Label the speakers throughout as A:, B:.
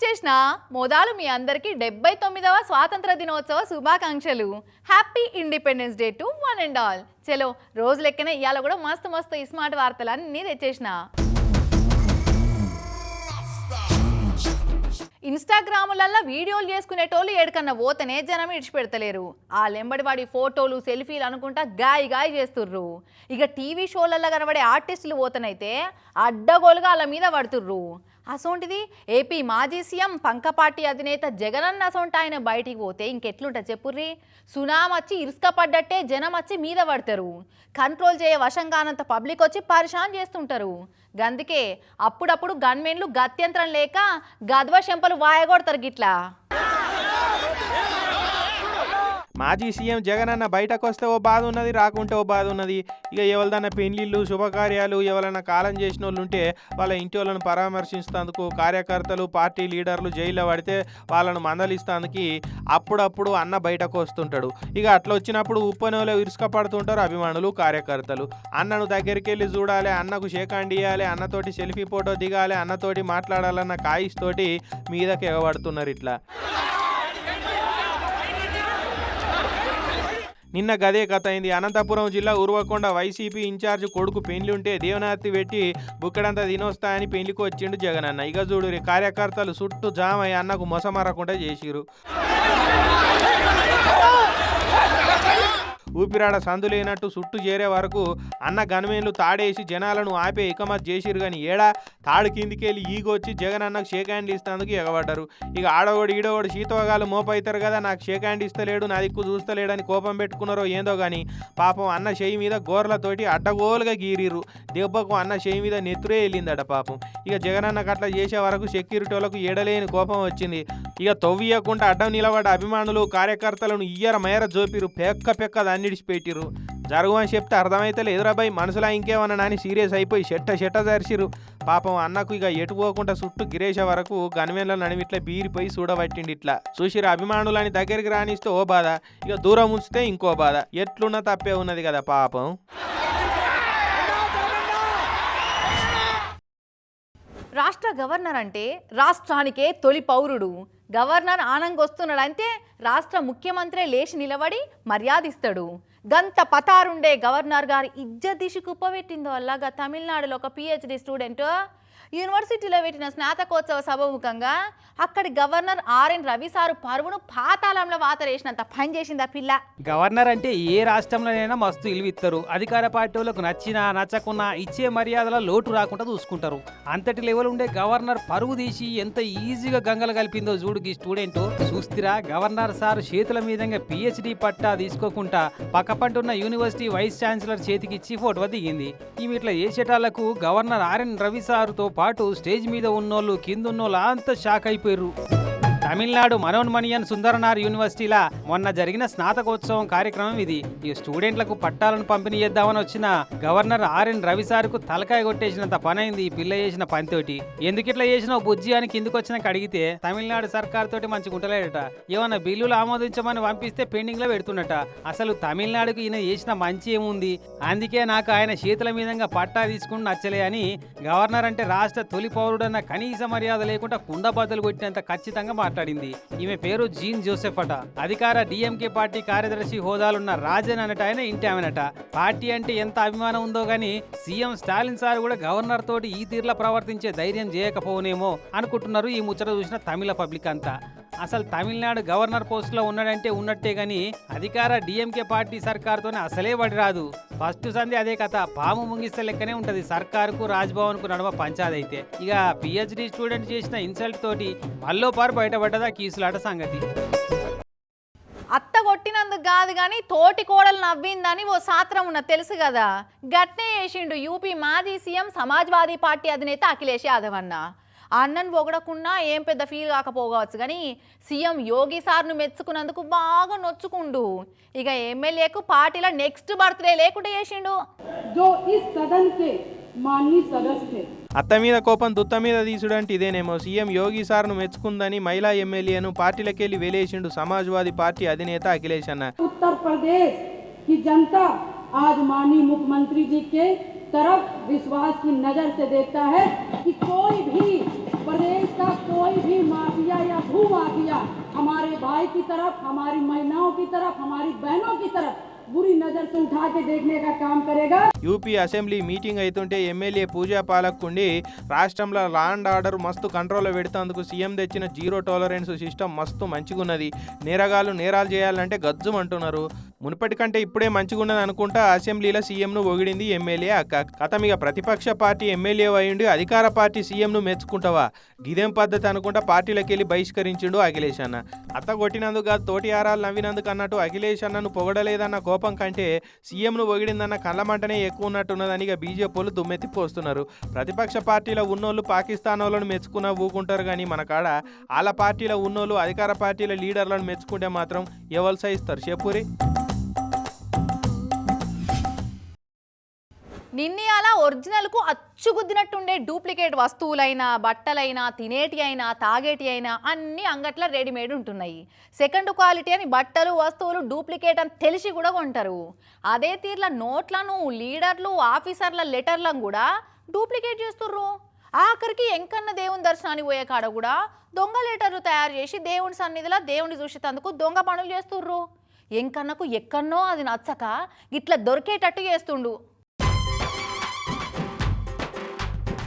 A: వచ్చేసిన మోదాలు మీ అందరికీ డెబ్బై తొమ్మిదవ స్వాతంత్ర దినోత్సవ శుభాకాంక్షలు. Happy independence day to one and all చలో రోజు లెక్కనే ఇవాళ కూడా మస్తు మస్తు స్మార్ట్ వార్తలు అన్నీ తెచ్చేసిన. ఇన్స్టాగ్రాములల్లో వీడియోలు చేసుకునేటోళ్ళు ఏడుకన్నా పోతనే జనం ఇడిచిపెడతలేరు. ఆ లెంబడివాడి ఫోటోలు సెల్ఫీలు అనుకుంటా గాయి గాయి చేస్తుర్రు. ఇక టీవీ షోలల్లో కనబడే ఆర్టిస్టులు పోతనైతే అడ్డగోలుగా వాళ్ళ మీద పడుతుర్రు. అసోంటిది? ఏపీ మాజీ సీఎం పంకపాటి అధినేత జగనన్న అసోంటి ఆయన బయటికి పోతే ఇంకెట్లుంటా చెప్పుర్రి? సునామీ వచ్చి ఇరుసుక పడ్డట్టే జనం వచ్చి మీద పడతారు. కంట్రోల్ చేయ వశం కానంత పబ్లిక్ వచ్చి పరిశాన్ చేస్తుంటారు. గందుకే అప్పుడప్పుడు గన్మెన్లు గత్యంతరం లేక గద్వ శంపలు వాయగొడతారు గిట్లా.
B: మాజీ సీఎం జగన్ అన్న బయటకు వస్తే ఓ బాధ ఉన్నది రాకుంటే ఓ బాధ ఉన్నది ఇక ఎవరిదన్నా పెళ్ళిళ్ళు శుభకార్యాలు ఎవరైనా కాలం చేసిన వాళ్ళు ఉంటే వాళ్ళ ఇంటి వాళ్ళని పరామర్శిస్తేందుకు కార్యకర్తలు పార్టీ లీడర్లు జైల్లో పడితే వాళ్ళను మందలిస్తానికి అప్పుడప్పుడు అన్న బయటకు వస్తుంటాడు ఇక అట్లా వచ్చినప్పుడు ఉప్పనోలో ఇరుసుక పడుతుంటారు అభిమానులు కార్యకర్తలు. అన్నను దగ్గరికి వెళ్ళి చూడాలి అన్నకు షేకాండ్ ఇవ్వాలి అన్నతోటి సెల్ఫీ ఫోటో దిగాలి అన్నతోటి మాట్లాడాలన్న కాయిస్తోటి మీదకి ఎగబడుతున్నారు ఇట్లా. నిన్న గదే కథ అయింది. అనంతపురం జిల్లా ఉర్వకొండ వైసీపీ ఇన్ఛార్జ్ కొడుకు పెళ్ళి ఉంటే దేవనార్తి పెట్టి బుక్కడంతా తినొస్తాయని పెళ్ళికి వచ్చిండు జగనన్న ఇక చూడు కార్యకర్తలు చుట్టూ జామ అయ్యి అన్నకు మొసమరకుండా చేసిరు ఊపిరాడ సందులేనట్టు సుట్టు చేరే వరకు అన్న గన్మేన్లు తాడేసి జనాలను ఆపే ఇకమత్ చేసిరు కానీ ఏడా? తాడు కిందికెళ్ళి ఈగొచ్చి జగన్ అన్నకు షేక్ హ్యాండ్ ఇస్తేందుకు ఎగబడ్డారు. ఇక ఆడోడు ఈడోడు శీతోగాలు మోపైతారు కదా నాకు షేక్ హ్యాండ్ ఇస్తలేడు నా దిక్కు చూస్తలేడని కోపం పెట్టుకున్నారో ఏందో కానీ పాపం అన్న చేయి మీద గోర్లతోటి అడ్డగోలుగా గీరిరు దెబ్బకు అన్న చేయి మీద నెత్తురే వెళ్ళిందట పాపం. ఇక జగనన్నకు అట్లా చేసే వరకు సెక్యూరిటీ వాళ్ళకు ఎడలేని కోపం వచ్చింది. ఇక తవ్వియకుండా అడ్డం నిలబడ్డ అభిమానులు కార్యకర్తలను ఇయ్యర మేర జోపిరు పెక్క పెక్క దాన్నిడిచి జరగమని జరుగు అని చెప్తే అర్థమైతే లేదురాబాయ్ మనసులో ఇంకేమన్నా నాని సీరియస్ అయిపోయి చెట్ట చెట్ట జరిసిరు పాపం అన్నకు ఇక ఎటు పోకుండా చుట్టూ గిరేష వరకు గన్వేన్ల నడిమిట్లా బీరిపోయి చూడబట్టిండి ఇట్లా. చూసిరు అభిమానులని దగ్గరికి రానిస్తే ఓ బాధ ఇక దూరం ఉంచితే ఇంకో బాధ. ఎట్లున్న తప్పే ఉన్నది కదా పాపం.
A: రాష్ట్ర గవర్నర్ అంటే రాష్ట్రానికే తొలి పౌరుడు. గవర్నర్ ఆనంగ్ వస్తున్నాడంటే రాష్ట్ర ముఖ్యమంత్రి లేచి నిలబడి మర్యాదిస్తాడు. గంత పతారుండే గవర్నర్ గారి ఇజ్జ దిశ కుప్పబెట్టిందో అలాగా తమిళనాడులో ఒక పిహెచ్డి స్టూడెంట్ యూనివర్సిటీలో పెట్టిన స్నాతకోత్సవ సభముఖంగా అక్కడి governor R N Ravi sir పరువును పాతాళంలో వాతరేసినంత పని చేసింది ఆ పిల్ల?
C: గవర్నర్ అంటే ఏ రాష్ట్రంలోనైనా మస్తు ఇలువిస్తారు అధికార పార్టీ నచ్చినా నచ్చకున్నా ఇచ్చే మర్యాదల లోటు రాకుండా చూసుకుంటారు. అంతటి లెవెల్ ఉండే గవర్నర్ పరువు తీసి ఎంత ఈజీగా గంగలు కలిపిందో చూడు స్టూడెంట్. చూస్తిరా గవర్నర్ సార్ చేతుల మీదంగా పిహెచ్డి పట్టా తీసుకోకుండా పక్కపంటున్న యూనివర్సిటీ వైస్ ఛాన్సలర్ చేతికిచ్చి ఫోటో దిగింది. ఈమె ఇట్లా చేసేటాళ్ళకు గవర్నర్ ఆర్ఎన్ రవి సారుతో పాటు స్టేజ్ మీద ఉన్నోళ్ళు కిందున్నోళ్ళు అంతా షాక్ అయిపోయారు తమిళనాడు మనోన్మణియన్ సుందరనార్ యూనివర్సిటీలా మొన్న జరిగిన స్నాతకోత్సవం కార్యక్రమం ఇది. ఈ స్టూడెంట్లకు పట్టాలను పంపిణీ చేద్దామని వచ్చిన గవర్నర్ ఆర్ఎన్ రవిసార్కు తలకాయ కొట్టేసినంత పనైంది ఈ పిల్ల చేసిన పనితోటి. ఎందుకిట్లా చేసినావు బుజ్జి అని కిందకు వచ్చినాక అడిగితే తమిళనాడు సర్కార్ తోటి మంచి ఉంటలేడట ఏమన్నా బిల్లులు ఆమోదించమని పంపిస్తే పెండింగ్లో పెడుతున్నట అసలు తమిళనాడుకు ఈయన చేసిన మంచి ఏముంది? అందుకే నాకు ఆయన చేతుల మీదంగా పట్టా తీసుకుని నచ్చలే అని గవర్నర్ అంటే రాష్ట్ర తొలి పౌరుడన్న కనీస మర్యాద లేకుండా కుండబద్దలు కొట్టినంత ఖచ్చితంగా మాట్లాడింది. ఈమె పేరు జీన్ జోసెఫ్ అట. అధికార డిఎంకే పార్టీ కార్యదర్శి హోదాలున్న రాజన్ అనట ఆయన ఇంటి ఆమెనట. పార్టీ అంటే ఎంత అభిమానం ఉందో గాని సీఎం స్టాలిన్ సార్ కూడా గవర్నర్ తోటి ఈ తీర్లా ప్రవర్తించే ధైర్యం చేయకపోనేమో అనుకుంటున్నారు ఈ ముచ్చట చూసిన తమిళ పబ్లిక్ అంతా. అసలు తమిళనాడు గవర్నర్ పోస్టులో ఉన్నాడంటే ఉన్నట్టే గాని అధికార డిఎంకే పార్టీ సర్కార్తోనే అసలే పడి రాదు ఫస్ట్ సంధి అదే కథ. పాము ముంగిస్తే లెక్కనే ఉంటది. సర్కారుకు రాజ్భవన్కు పంచాదైతే. ఇక పిహెచ్డి స్టూడెంట్ చేసిన ఇన్సల్ట్ తోటి మల్లో పారు బయటపడ్డదా కీసులాట సంగతి.
A: అత్త కొట్టినందుకు కాదు కానీ తోటి కోడలు నవ్విందని ఓ సాత్రం ఉన్న తెలుసు కదా. గట్నే వేసిండు యూపీ మాజీ సీఎం సమాజ్వాదీ పార్టీ అధినేత అఖిలేష్ యాదవ్ అన్నా. ఆ అన్నను పొగడకున్నా ఏం పెద్ద ఫీల్ కాకపోవచ్చు కానీ సీఎం యోగి సార్ను మెచ్చుకున్నందుకు బాగా నొచ్చుకుండు ఇక ఎమ్మెల్యేకు పార్టీలో నెక్స్ట్ బర్త్డే లేకుండా చేసిండు
D: जो इस सदन के माननीय सदस्य थे
B: అత్త మీద కోపం దుత్త మీద తీసుడంటే ఇదేనేమో సీఎం యోగి సార్ను మెచ్చుకుందని మహిళా ఎమ్మెల్యేను పార్టీలకెళ్లి వెలేసిండు సమాజ్వాదీ పార్టీ అధినేత అఖిలేష్ అన్న
D: उत्तर प्रदेश की जनता आज माननीय मुख्यमंत्री जी के तरफ़ विश्वास की नज़र से देखता है कि कोई भी प्रदेश का कोई भी माफिया या भू माफिया हमारे भाई की तरफ़, हमारी महिलाओं की तरफ़, हमारी बहनों की तरफ़ बुरी नजर से उठा के देखने का काम करेगा
B: యూపీ అసెంబ్లీ మీటింగ్ అవుతుంటే ఎమ్మెల్యే పూజా పాలక్కుండి రాష్ట్రంలో లా అండ్ ఆర్డర్ మస్తు కంట్రోల్లో పెడుతందుకు సీఎం తెచ్చిన జీరో టాలరెన్స్ సిస్టమ్ మస్తు మంచిగున్నది నేరగాళ్ళు నేరాలు చేయాలంటే గజ్జుం అంటున్నారు మునుపటి కంటే ఇప్పుడే మంచిగున్నది అనుకుంటా అసెంబ్లీలో సీఎంను పొగిడింది ఎమ్మెల్యే అక్క కథ ఇక ప్రతిపక్ష పార్టీ ఎమ్మెల్యే అయ్యుండి అధికార పార్టీ సీఎంను మెచ్చుకుంటావా గిదేం పద్ధతి అనుకుంటా పార్టీలోకి వెళ్ళి బహిష్కరించిండు అఖిలేష్ అన్న అత్త కొట్టినందుకు కాదు తోటి ఆరాలు నవ్వినందుకు అన్నట్టు అఖిలేష్ అన్నను పొగడలేదన్న కోపం కంటే సీఎంను ఒగిడిందన్న కళ్ళమంటనే ఎక్కువ ఉన్నట్టున్నదని ఇక బీజేపీలు దుమ్మెత్తి పోస్తున్నారు. ప్రతిపక్ష పార్టీలో ఉన్నోళ్ళు పాకిస్తాన్ వాళ్ళను మెచ్చుకున్నా ఊకుంటారు కానీ మన కాడ వాళ్ళ పార్టీలో ఉన్నోళ్ళు అధికార పార్టీల లీడర్లను మెచ్చుకుంటే మాత్రం ఎవరు సహిస్తారు? చెప్పురి
A: నిన్ని అలా ఒరిజినల్కు అచ్చుగుద్దినట్టుండే డూప్లికేట్ వస్తువులైనా బట్టలైనా తినేటి అయినా తాగేటి అయినా అన్ని అంగట్ల రెడీమేడ్ ఉంటున్నాయి. సెకండ్ క్వాలిటీ అని బట్టలు వస్తువులు డూప్లికేట్ అని తెలిసి కూడా కొంటారు. అదే తీర్ల నోట్లను లీడర్లు ఆఫీసర్ల లెటర్లను కూడా డూప్లికేట్ చేస్తుర్రు. ఆఖరికి ఎంకన్న దేవుని దర్శనానికి పోయే కాడ కూడా దొంగ లెటర్లు తయారు చేసి దేవుని సన్నిధిలో దేవుని చూసేటందుకు దొంగ పనులు చేస్తుర్రు. ఎంకన్నకు ఎక్కన్నో అది నచ్చక ఇట్లా దొరికేటట్టు చేస్తుండు.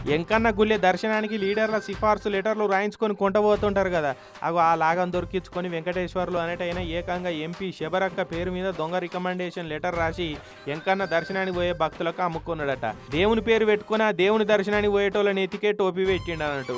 B: ఎంకన్న గుళ్ళే దర్శనానికి లీడర్ల సిఫార్సు లెటర్లు రాయించుకొని కొంటబోతుంటారు కదా. అగో ఆ లాగం దొరికించుకొని వెంకటేశ్వర్లు అనేటైనా ఏకంగా ఎంపీ శబరక్క పేరు మీద దొంగ రికమెండేషన్ లెటర్ రాసి ఎంకన్న దర్శనానికి పోయే భక్తులకు అమ్ముకున్నాడట. దేవుని పేరు పెట్టుకుని ఆ దేవుని దర్శనానికి పోయేటోళ్ళని ఎతికే టోపీ పెట్టిండు అన్నట్టు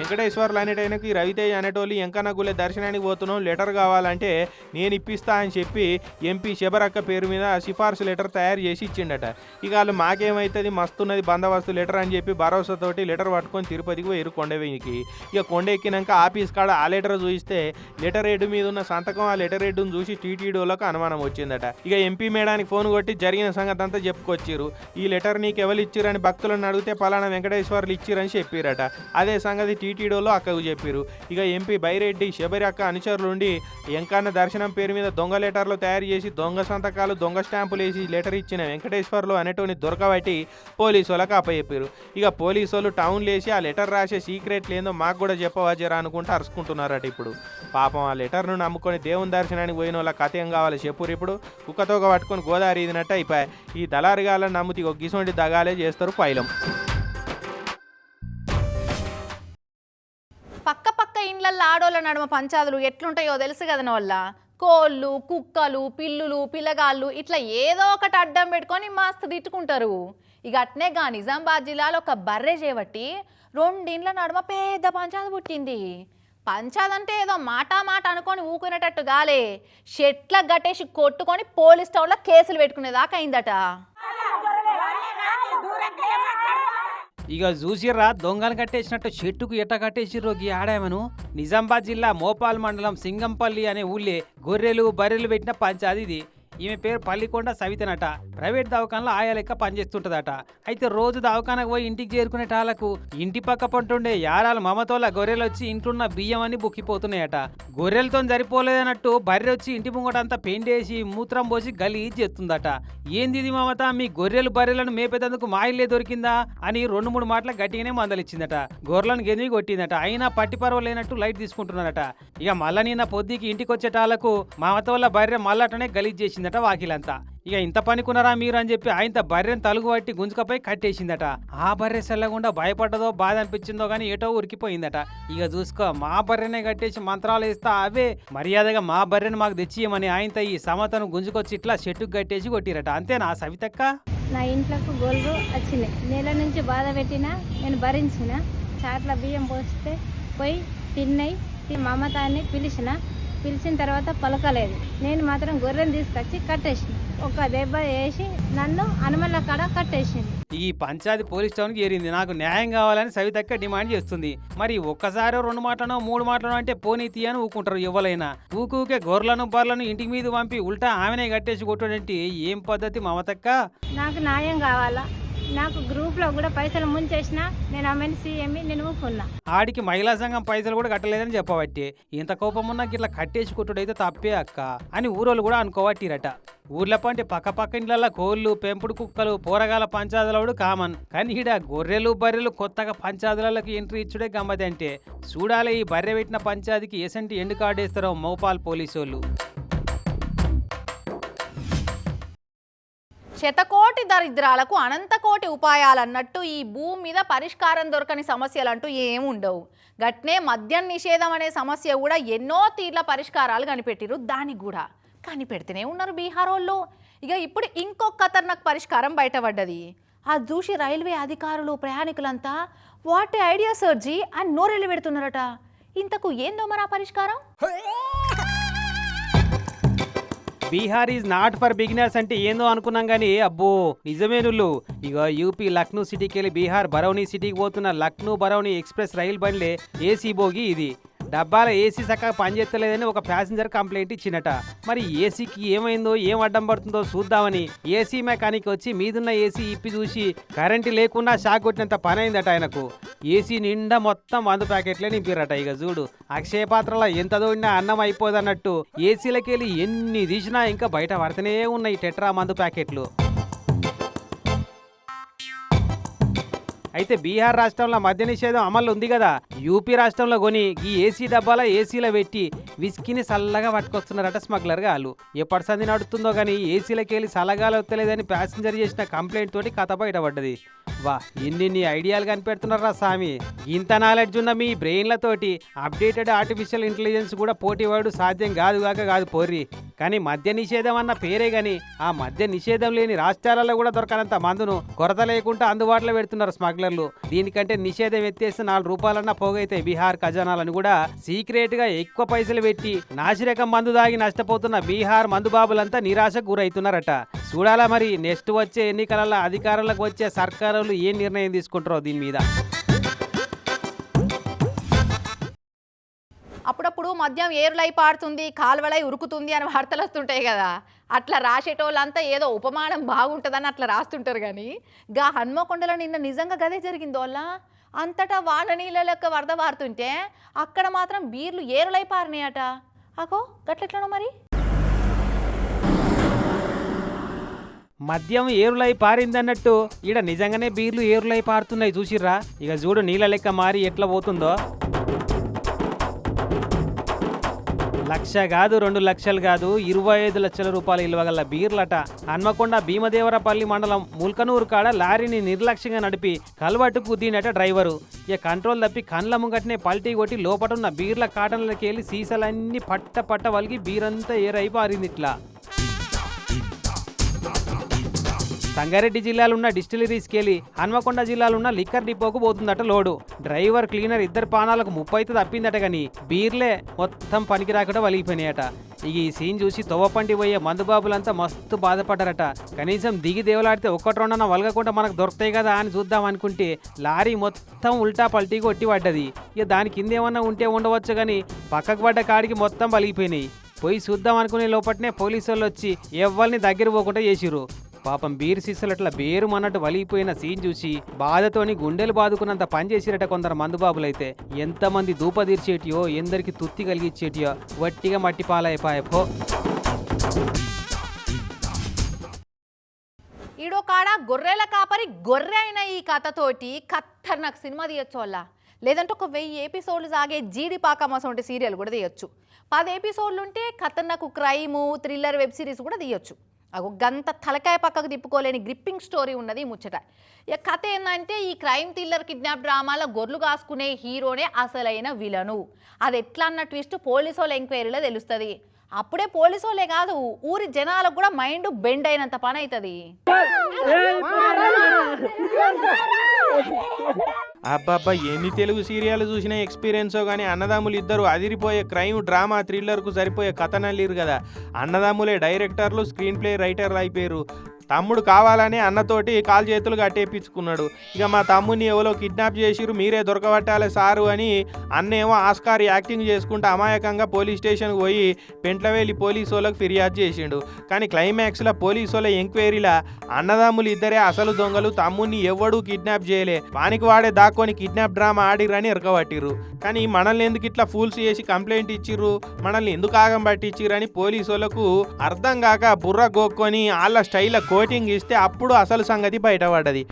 B: వెంకటేశ్వర్లు అనేటైనకి రవితేజ్ అనేటోళ్ళు ఎంకనగులే దర్శనానికి పోతున్నాం లెటర్ కావాలంటే నేను ఇప్పిస్తా అని చెప్పి ఎంపీ శబరక్క పేరు మీద సిఫార్సు లెటర్ తయారు చేసి ఇచ్చిండట. ఇక వాళ్ళు మాకేమవుతుంది మస్తున్నది బందోబస్తు లెటర్ అని చెప్పి భరోసాతోటి లెటర్ పట్టుకొని తిరుపతికి పోయి కొండవేయికి ఇక కొండ ఎక్కినాక ఆఫీస్ కాడ ఆ లెటర్ చూస్తే లెటర్ హెడ్ మీద ఉన్న సంతకం ఆ లెటర్ హెడ్ను చూసి టీటీడీలోకి అనుమానం వచ్చిందట. ఇక ఎంపీ మేడానికి ఫోన్ కొట్టి జరిగిన సంగతి అంతా చెప్పుకొచ్చిర్రు. ఈ లెటర్ నీకు ఎవరు ఇచ్చిరని భక్తులను అడిగితే పలానా వెంకటేశ్వర్లు ఇచ్చిరని చెప్పిరట. అదే సంగతి టీటీడీలో అక్కకు చెప్పారు ఇక ఎంపీ బైరెడ్డి శబరి అక్క అనుచరులుండి ఎంకన్న దర్శనం పేరు మీద దొంగ లెటర్లు తయారు చేసి దొంగ సంతకాలు దొంగ స్టాంపులు వేసి లెటర్ ఇచ్చిన వెంకటేశ్వర్లు అనేటోని దొరకబట్టి పోలీసు వాళ్ళకి అప్పచెప్పారు ఇక పోలీసు వాళ్ళు టౌన్లో వేసి ఆ లెటర్ రాసే సీక్రెట్లు ఏందో మాకు కూడా చెప్పవా జరా అనుకుంటూ అరుచుకుంటున్నారట ఇప్పుడు. పాపం ఆ లెటర్ను నమ్ముకొని దేవుని దర్శనానికి పోయిన వాళ్ళ కథ ఏం కావాలి చెప్పురు ఇప్పుడు? కుక్కతోక పట్టుకొని గోదావరి ఇదినట్టు అయిపోయి ఈ దళారిగాలను నమ్ముతి ఒక గిసొంటి దగాలే చేస్తారు పైలం.
A: పక్క ఆడోళ్ళ నడుమ పంచాదులు ఎట్లుంటాయో తెలుసు కదా వల్ల కోళ్ళు కుక్కలు పిల్లులు పిల్లగాళ్ళు ఇట్లా ఏదో ఒకటి అడ్డం పెట్టుకొని మస్తు తిట్టుకుంటారు. ఇక అట్నే గా నిజామాబాద్ జిల్లాలో ఒక బర్రె చేపట్టి రెండిండ్ల నడుమ పెద్ద పంచాది పుట్టింది. పంచాది అంటే ఏదో మాట మాట అనుకొని ఊకునేటట్టు గాలే. షెట్ల గట్టేసి కొట్టుకొని పోలీస్ టౌన్లో కేసులు పెట్టుకునేదాకా అయిందట.
C: ఇక చూసిర్రా దొంగను కట్టేసినట్టు చెట్టుకు ఎట్ట కట్టేసిర్రో గీ ఆడామను. నిజామాబాద్ జిల్లా మోపాల్ మండలం సింగంపల్లి అనే ఊళ్ళే గొర్రెలు బర్రెలు పెట్టిన పంచాది ఇది ఈమె పేరు పల్లికొండ సవితనట. ప్రైవేట్ దవాఖానలో ఆయా లెక్క పనిచేస్తుంటదట. అయితే రోజు దవాఖానకు పోయి ఇంటికి చేరుకునే టాలకు ఇంటి పక్క పంటుండే యారాలు మమతోల గొర్రెలు వచ్చి ఇంట్లున్న బియ్యం అని బుక్కిపోతున్నాయట. గొర్రెలతో సరిపోలేదన్నట్టు బర్రె వచ్చి ఇంటి ముంగటంతా పెండేసి మూత్రం పోసి గలీజ్ చేస్తుందట. ఏంది ఇది మమత? మీ గొర్రెలు బర్రెలను మేపేదందుకు మా ఇల్లే దొరికిందా? అని రెండు మూడు మాటల గట్టిగానే మందలిచ్చిందట. గొర్రెలను గెదివి కొట్టిందట. అయినా పట్టి పర్వాలేనట్టు లైట్ తీసుకుంటున్నారట. ఇక మళ్ళా నిన్న పొద్దుకి ఇంటికి వచ్చేటాళ్ళకు మమత వల్ల బర్రె మల్లటనే గలీజ్ చేసిందట వాకిలంతా. ఇక ఇంత పనికున్నారా మీరు అని చెప్పి ఆయన బర్రెను తలుగు పట్టి గుంజుకపై కట్టేసిందట. ఆ బర్రె సెల్లకుండా భయపడ్డదో బాధ అనిపించిందో కానీ ఏటో ఉరికిపోయిందట. ఇక చూసుకో మా బర్రెనే కట్టేసి మంత్రాలు ఇస్తా అవే. మర్యాదగా మా బర్రెను మాకు తెచ్చియమని ఆయనతో ఈ సమతను గుంజుకొచ్చి ఇట్లా చెట్టుకు కట్టేసి కొట్టిరట. అంతేనా సవితక్క?
E: నా ఇంట్లోకి గొల్లు వచ్చింది. నెల నుంచి బాధ పెట్టినా నేను భరించిన చాట్ల బియ్యం పోస్తే పోయి తిన్నై మమతాన్ని పిలిచిన పిలిచిన తర్వాత పలకలేదు. నేను మాత్రం గొర్రెని తీసుకొచ్చి కట్టేసిన. ఒక దెబ్బ వేసి నన్ను హనుమల్ల కాడ కట్టేసింది.
C: ఈ పంచాయతీ పోలీస్ స్టేషన్కి ఏరింది నాకు న్యాయం కావాలని సవితక్క డిమాండ్ చేస్తుంది. మరి ఒక్కసారి రెండు మాటనో మూడు మాటనో అంటే పోనీ తీయని ఊకుంటారు ఎవరైనా. ఊకూకే గొర్రెలను బర్రెలను ఇంటికి మీద పంపి ఉల్టా ఆమెనే కట్టేసి కొట్టడంటే ఏం పద్ధతి మమతక్క?
E: నాకు న్యాయం కావాలా? నాకు గ్రూప్లో కూడా పైసలు ముంచేసిన నేను ఆమెను సీఎంఈ నేను ఊపుకున్నా.
C: ఆడికి మహిళా సంఘం పైసలు కూడా కట్టలేదని చెప్పబట్టి ఇంత కోపం ఉన్నా గిట్లా కట్టేసి కొట్టుడైతే తప్పే అక్క అని ఊరోళ్ళు కూడా అనుకోవట్టిరట. ఊర్ల పంటే పక్క పక్క ఇండ్ల కోళ్ళు పెంపుడు కుక్కలు పోరగాల పంచాదులవుడు కామన్. కానీ ఈడ గొర్రెలు బర్రెలు కొత్తగా పంచాదులకు ఎంట్రీ ఇచ్చుడే గమ్మది అంటే చూడాలి ఈ బర్రె పెట్టిన పంచాదికి ఎసంటి ఎండు కార్డేస్తారో మోపాల్ పోలీసోళ్ళు.
A: శతకోటి దరిద్రాలకు అనంతకోటి ఉపాయాలన్నట్టు ఈ భూమి మీద పరిష్కారం దొరకని సమస్యలు అంటూ ఏముండవు. గట్నే మద్యం నిషేధం అనే సమస్య కూడా ఎన్నో తీర్ల పరిష్కారాలు కనిపెట్టిరు దానికి కూడా కనిపెడితేనే ఉన్నారు బీహార్ వాళ్ళు ఇక ఇప్పుడు ఇంకొక ఖతర్నాక్ పరిష్కారం బయటపడ్డది. అది చూసి రైల్వే అధికారులు ప్రయాణికులంతా వాట్ ఐడియా సర్జీ అని నోరెళ్ళి పెడుతున్నారట. ఇంతకు ఏందో మరి ఆ పరిష్కారం?
C: Bihar is not for beginners అంటే ఏందో అనుకున్నాం కానీ అబ్బో నిజమే నువ్వు ఇక యూపీ లక్నో సిటీకి వెళ్ళి బీహార్ బరౌనీ సిటీకి పోతున్న లక్నో బరౌనీ ఎక్స్ప్రెస్ రైలు బండ్లే ఏసీ బోగి ఇది. డబ్బాల ఏసీ చక్కగా పనిచేస్తలేదని ఒక ప్యాసింజర్ కంప్లైంట్ ఇచ్చినట మరి ఏసీకి ఏమైందో ఏం అడ్డం పడుతుందో చూద్దామని ఏసీ మెకానిక్ వచ్చి మీదున్న ఏసీ ఇప్పి చూసి కరెంటు లేకుండా షాక్ కొట్టినంత పని అయిందట ఆయనకు ఏసీ నిండా మొత్తం మందు ప్యాకెట్లే నింపిరట ఇక చూడు అక్షయ పాత్రలో ఎంత దోడినా అన్నం అయిపోదన్నట్టు ఏసీలకి వెళ్ళి ఎన్ని తీసినా ఇంకా బయట పడుతూనే ఉన్నాయి టెట్రా మందు ప్యాకెట్లు. అయితే బీహార్ రాష్ట్రంలో మద్య నిషేధం అమలు ఉంది కదా. యూపీ రాష్ట్రంలో కొని ఈ ఏసీ డబ్బాల ఏసీలో పెట్టి విస్కీని చల్లగా పట్టుకొస్తున్నారట స్మగ్లర్ గాలు ఎప్పటి సంది నడుతుందో కానీ ఏసీలకి వెళ్ళి సలగాలు వస్తలేదని ప్యాసింజర్ చేసిన కంప్లైంట్ తోటి కథ బయటపడ్డది. వా ఎన్ని ఐడియాలు కనిపెడుతున్నారా స్వామి ఇంత నాలెడ్జ్ ఉన్న మీ బ్రెయిన్లతోటి అప్డేటెడ్ ఆర్టిఫిషియల్ ఇంటెలిజెన్స్ కూడా పోటీవాడు సాధ్యం కాదు కాక కాదు పోర్రి. కానీ మద్య నిషేధం అన్న పేరే కానీ ఆ మద్య నిషేధం లేని రాష్ట్రాలలో కూడా దొరకనంత మందును కొరత లేకుండా అందుబాటులో పెడుతున్నారు స్మగ్లర్లు. దీనికంటే నిషేధం ఎత్తేస్తే నాలుగు రూపాయలన్నా పోగైతే బీహార్ ఖజానాలను కూడా. సీక్రెట్గా ఎక్కువ పైసలు పెట్టి నాసిరకం మందు దాగి నష్టపోతున్న బీహార్ మందుబాబులంతా నిరాశకు గురవుతున్నారట చూడాలా మరి నెక్స్ట్ వచ్చే ఎన్నికలలో అధికారంలోకి వచ్చే సర్కారులు ఏం నిర్ణయం తీసుకుంటారో దీని మీద.
A: అప్పుడప్పుడు మద్యం ఏరులై పాడుతుంది కాలువలై ఉరుకుతుంది అని వార్తలు వస్తుంటాయి కదా. అట్లా రాసేటోళ్ళంతా ఏదో ఉపమానం బాగుంటుందని అట్లా రాస్తుంటారు కానీ గా హన్మకొండలో నిన్న నిజంగా గదే జరిగిందో అంతటా వాన నీళ్ళ వరద పారుతుంటే అక్కడ మాత్రం బీర్లు ఏరులై పారినాయట. అగో గట్లెట్లనో మరి?
C: మద్యం ఏరులై పారిందన్నట్టు ఈడ నిజంగానే బీర్లు ఏరులై పారుతున్నాయి చూసిర్రా? ఇక చూడు నీళ్ళ లెక్క మారి ఎట్లా పోతుందో. లక్ష కాదు రెండు లక్షలు కాదు ఇరవై ఐదు లక్షల రూపాయలు ఇవ్వగల బీర్లట. హన్మకొండ భీమదేవరపల్లి మండలం ముల్కనూరు కాడ లారీని నిర్లక్ష్యంగా నడిపి కలవట్టు కుద్దినట డ్రైవరు. ఇక కంట్రోల్ తప్పి కండ్ల ముంగటనే పల్టీ కొట్టి లోపట ఉన్న బీర్ల కాటన్లకి వెళ్ళి సీసాలన్నీ పట్ట పట్ట వలిగి బీరంతా ఏరైపారింది ఇట్లా సంగారెడ్డి జిల్లాలో ఉన్న డిస్టిలరీస్కి వెళ్ళి హన్మకొండ జిల్లాలో ఉన్న లిక్కర్ డిపోకు పోతుందట లోడు. డ్రైవర్ క్లీనర్ ఇద్దరు పానాలకు ముప్పై తప్పిందట కానీ బీర్లే మొత్తం పనికి రాకుండా వలిగిపోయినాయట. ఇక ఈ సీన్ చూసి తొవ్వపండి పోయే మందుబాబులంతా మస్తు బాధపడ్డారట. కనీసం దిగి దేవులాడితే ఒక్కటి రెండన వలగకుండా మనకు దొరుకుతాయి కదా అని చూద్దాం అనుకుంటే లారీ మొత్తం ఉల్టా పల్టీ కొట్టి పడ్డది. ఇక దాని కింద ఏమన్నా ఉంటే ఉండవచ్చు కానీ పక్కకు పడ్డ కాడికి మొత్తం పలిగిపోయినాయి పోయి చూద్దాం అనుకునే లోపట్నే పోలీసు వాళ్ళు వచ్చి ఎవరిని దగ్గర పోకుండా చేసిరు పాపం బీర్ సీసాలు బేరు అన్నట్టు వలిగిపోయిన సీన్ చూసి బాధతోని గుండెలు బాదుకున్నంత పని కొందరు మందుబాబులైతే. ఎంతమంది దూపదీర్చేటియో ఎందరికి తుత్తి కలిగించేటియో వట్టిగా మట్టి పాలైపాయపో.
A: ఈడో కాడ గొర్రెల కాపరి గొర్రె అయిన ఈ కథతోటి ఖతర్నాక్ సినిమా తీయొచ్చు వల్ల లేదంటే ఒక వెయ్యి ఎపిసోడ్లు సాగే జీడిపాకమస్ వంటి సీరియల్ కూడా తీయొచ్చు. పది ఎపిసోడ్లు ఉంటే ఖతర్నాక్ క్రైము థ్రిల్లర్ వెబ్ సిరీస్ కూడా తీయొచ్చు. గంత తలకాయ పక్కకు తిప్పుకోలేని గ్రిప్పింగ్ స్టోరీ ఉన్నది ముచ్చట ఇక కథ ఏంటంటే ఈ క్రైమ్ థ్రిల్లర్ కిడ్నాప్ డ్రామాలో గొర్రెలు కాసుకునే హీరోనే అసలైన విలను అది ఎట్లా అన్న ట్విస్ట్ పోలీసు వాళ్ళ ఎంక్వైరీలో తెలుస్తుంది అప్పుడే పోలీసు వాళ్ళే కాదు ఊరి జనాలకు కూడా మైండ్ బెండ్ అయినంత పని అవుతుంది
B: అబ్బాబ్బా ఎన్ని తెలుగు సీరియల్ చూసిన ఎక్స్పీరియన్సో కానీ అన్నదమ్ములు ఇద్దరు అదిరిపోయే క్రైమ్ డ్రామా థ్రిల్లర్కు సరిపోయే కథ నల్లిరు కదా. అన్నదమ్ములే డైరెక్టర్లు స్క్రీన్ ప్లే రైటర్లు అయిపోయారు తమ్ముడు కావాలని అన్నతోటి కాలు చేతులు కట్టేపించుకున్నాడు. ఇక మా తమ్ముడిని ఎవరో కిడ్నాప్ చేసిరు మీరే దొరకబట్టాలి సారు అని అన్నేమో ఆస్కార్ యాక్టింగ్ చేసుకుంటూ అమాయకంగా పోలీస్ స్టేషన్కి పోయి పెంట్లవేలి పోలీసు వాళ్ళకి ఫిర్యాదు చేసిండు. కానీ క్లైమాక్స్లో పోలీసు వాళ్ళ ఎంక్వైరీలా అన్నదమ్ములు ఇద్దరే అసలు దొంగలు తమ్ముడిని ఎవడూ కిడ్నాప్ చేయలే. వానికి వాడే దాక్కొని కిడ్నాప్ డ్రామా ఆడిరని ఎరకబట్టిర్రు. కానీ మనల్ని ఎందుకు ఇట్లా ఫూల్స్ చేసి కంప్లైంట్ ఇచ్చిర్రు? మనల్ని ఎందుకు ఆగం పట్టించిర్రు అని పోలీసు వాళ్ళకు అర్థం కాక బుర్ర గోక్కొని వాళ్ళ స్టైల్ కోటింగ్ ఇస్తే అప్పుడు అసలు సంగతి బయటపడ్డది.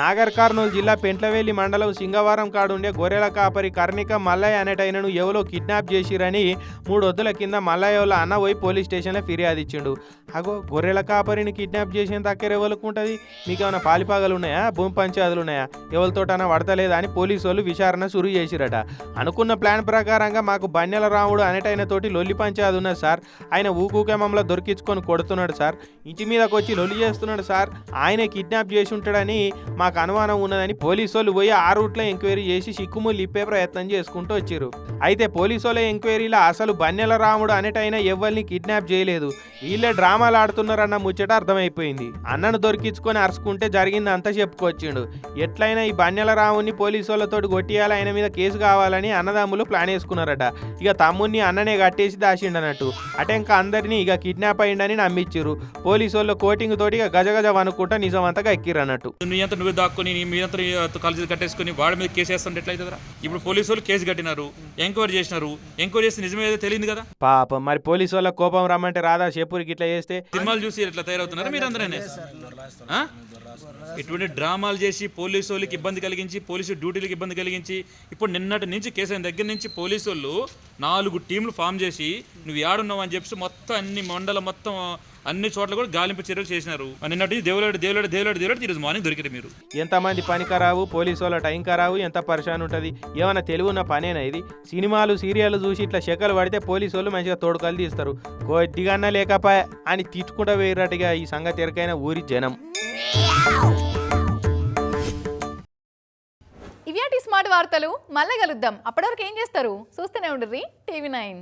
B: నాగర్ కర్నూలు జిల్లా పెంట్లవేలి మండలం సింగవరం కాడుండే గొర్రెల కాపరి కర్ణిక మల్లయ్య అనేటైనను ఎవరో కిడ్నాప్ చేసిరని మూడు వద్దుల కింద మల్లయ్య వాళ్ళ అన్న పోయి పోలీస్ స్టేషన్లో ఫిర్యాదు ఇచ్చిండు అగో గొర్రెల కాపరిని కిడ్నాప్ చేసిన దగ్గర ఎవరికి ఉంటుంది మీకు ఏమైనా పాలిపాగలు ఉన్నాయా భూమి పంచాయతీలు ఉన్నాయా ఎవరితోటైనా పడతలేదా అని పోలీసు వాళ్ళు విచారణ సురు చేసిరట. అనుకున్న ప్లాన్ ప్రకారంగా మాకు బన్నెల రాముడు అనేటైన తోటి లొల్లి పంచాయతీ ఉన్నది సార్. ఆయన ఊకూకే మమ్మల్ని దొరికించుకొని కొడుతున్నాడు సార్. ఇంటి మీదకి వచ్చి లొల్లి చేస్తున్నాడు సార్. ఆయనే కిడ్నాప్ చేసి ఉంటాడని మాకు అనుమానం ఉన్నదని పోలీసు వాళ్ళు పోయి ఆ రూట్లో ఎంక్వైరీ చేసి సిక్కుముళ్ళు ఇప్పే ప్రయత్నం చేసుకుంటూ వచ్చారు అయితే పోలీసు వాళ్ళ ఎంక్వైరీలో అసలు బన్నెల రాముడు అనేటైనా ఎవరిని కిడ్నాప్ చేయలేదు. వీళ్ళే డ్రామాలు ఆడుతున్నారన్న ముచ్చట అర్థమైపోయింది. అన్నను దొరికించుకొని అరుచుకుంటే జరిగింది అంతా చెప్పుకొచ్చిండు. ఎట్లయినా ఈ బన్నెల రాముడిని పోలీసు వాళ్ళతో కొట్టియాలి ఆయన మీద కేసు కావాలని అన్నదమ్ములు ప్లాన్ వేసుకున్నారట. ఇక తమ్ముడిని అన్ననే కట్టేసి దాచిండనట్టు అటే ఇంకా అందరినీ ఇక కిడ్నాప్ అయ్యిండని నమ్మిచ్చిర్రు. పోలీసు వాళ్ళు కోటింగ్ తోటి ఇక గజగజ అనుకుంటా నిజమంతగా ఎక్కిరన్నట్టు
F: నువ్వే దాక్కుని నీ మీద కాలేజీ కట్టేసుకుని వాడి మీద కేసు వేస్తుంటే ఎట్లయితుందిరా ఇప్పుడు పోలీసు వాళ్ళు కేసు కట్టినారు ఎంక్వైరీ చేసినారు ఎంక్వైరీ చేస్తే నిజమే తెలియదు కదా?
B: పాపం మరి పోలీసు వాళ్ళ కోపం రమ్మంటే రాదా షేపూరికి ఇట్లా చేస్తే?
F: సినిమాలు చూసి ఎట్లా తయారవుతున్నారు మీరు అందరనే? ఇటువంటి డ్రామాలు చేసి పోలీసు వాళ్ళకి ఇబ్బంది కలిగించి పోలీసు డ్యూటీలకు ఇబ్బంది కలిగించి ఇప్పుడు నిన్నటి నుంచి కేసు అయిన దగ్గర నుంచి పోలీసు వాళ్ళు నాలుగు టీంలు ఫామ్ చేసి నువ్వు ఏడున్నావు అని చెప్పి మొత్తం అన్ని మండలం మొత్తం అన్ని చోట్ల కూడా గాలింపు చర్యలు చేసినారు. నిన్నటి దేవులాడు దేవులాడు దేవులాడు దేవులాడు ఈరోజు మార్నింగ్ దొరికారు మీరు.
B: ఎంతమంది పని ఖరావు పోలీసు వాళ్ళ టైం ఖరావు ఎంత పరిశాన్ ఉంటుంది? ఏమైనా తెలివి ఉన్న పనేనా ఇది? సినిమాలు సీరియల్ చూసి ఇట్లా శకలు పడితే పోలీసు వాళ్ళు మంచిగా తోడుకలు తీస్తారు. కొద్దిగా లేకపోయా అని తిట్టుకుంటూ వేయరట్టుగా ఈ సంగతి ఎరకైన ఊరి జనం.
A: ఇవి స్మార్ట్ వార్తలు. మళ్ళీ కలుద్దాం. అప్పటివరకు ఏం చేస్తారు? చూస్తూనే ఉండ్రి టీవీ నైన్.